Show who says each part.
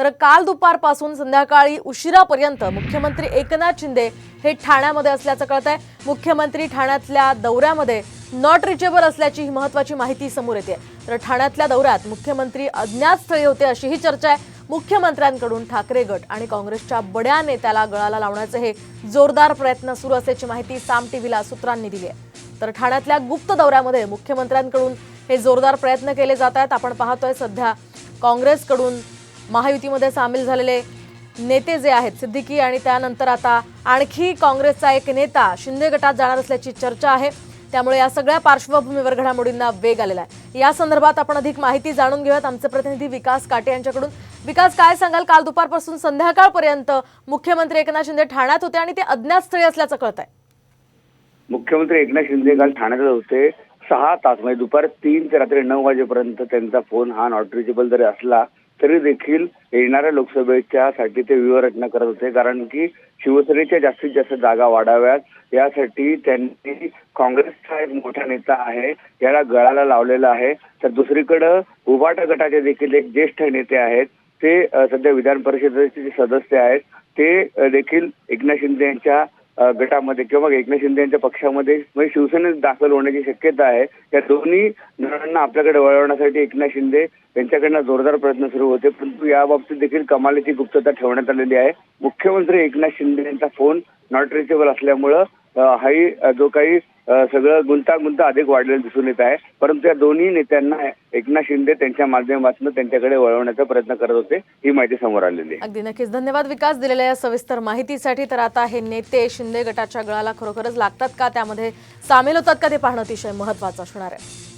Speaker 1: तर काल दुपारपासून संध्याकाळी उशिरापर्यंत मुख्यमंत्री एकनाथ शिंदे हे ठाण्यामध्ये असल्याचं कळत आहे मुख्यमंत्री ठाण्यातल्या दौऱ्यामध्ये नॉट रिचेबल असल्याची ही महत्वाची माहिती समोर येते तर ठाण्यातल्या दौऱ्यात मुख्यमंत्री अज्ञात स्थळी होते अशी ही चर्चा आहे. मुख्यमंत्र्यांकडून ठाकरे गट आणि काँग्रेसच्या बड्या नेत्याला गळाला लावण्याचे हे जोरदार प्रयत्न सुरू असल्याची माहिती साम टीव्हीला सूत्रांनी दिली आहे. तर ठाण्यातल्या गुप्त दौऱ्यामध्ये मुख्यमंत्र्यांकडून हे जोरदार प्रयत्न केले जात आहेत. आपण पाहतोय सध्या काँग्रेसकडून महायुतीमध्ये सामील झालेले नेते जे आहेत सिद्दीकी आणि त्यानंतर आता आणखी काँग्रेसचा एक नेता शिंदे गटात जाणार असल्याची चर्चा आहे. त्यामुळे या सगळ्या पार्श्वभूमीवर घडामोडींना वेग आलेला आहे. या संदर्भात आपण अधिक माहिती जाणून घेऊयात आमचे प्रतिनिधी विकास काटे यांच्याकडून. विकास काय सांगाल? काल दुपारपासून संध्याकाळपर्यंत मुख्यमंत्री एकनाथ शिंदे ठाण्यात होते आणि ते अज्ञात स्थळी असल्याचं कळत आहे
Speaker 2: मुख्यमंत्री एकनाथ शिंदे काल ठाण्यात होते. सहा तास म्हणजे दुपार तीन ते रात्री नऊ वाजेपर्यंत त्यांचा फोन हा नॉट रिचेबल जरी असला तरी देखील येणाऱ्या लोकसभेच्या साठी ते व्यूहरचना करत होते. कारण की शिवसेनेच्या जास्तीत जास्त जागा वाढाव्यात. यासाठी त्यांनी काँग्रेसचा एक मोठा नेता आहे याला गळाला लावलेला आहे. तर दुसरीकडं उभाटा गटाचे देखील एक ज्येष्ठ नेते आहेत. ते सध्या विधान परिषदेचे जे सदस्य आहेत ते देखील एकनाथ शिंदे यांच्या गटामध्ये किंवा एकनाथ शिंदे यांच्या पक्षामध्ये म्हणजे शिवसेनेत दाखल होण्याची शक्यता आहे. या दोन्ही जणांना आपल्याकडे वळवण्यासाठी एकनाथ शिंदे यांच्याकडनं जोरदार प्रयत्न सुरू होते. परंतु याबाबतीत देखील कमालीची गुप्तता ठेवण्यात आलेली आहे. मुख्यमंत्री एकनाथ शिंदे यांचा फोन नॉट रिचेबल असल्यामुळं हाही जो काही सगळं गुंतागुंत अधिक वाढलेलं दिसून येत आहे. परंतु या दोन्ही नेत्यांना एकनाथ शिंदे त्यांच्या माध्यमातून त्यांच्याकडे वळवण्याचा प्रयत्न करत होते ही माहिती समोर आलेली आहे.
Speaker 1: अगदी नक्कीच. धन्यवाद विकास दिलेल्या या सविस्तर माहितीसाठी. तर आता हे नेते शिंदे गटाच्या गळाला खरोखरच लागतात का? त्यामध्ये सामील होतात का ते पाहणं अतिशय महत्वाचं असणार आहे.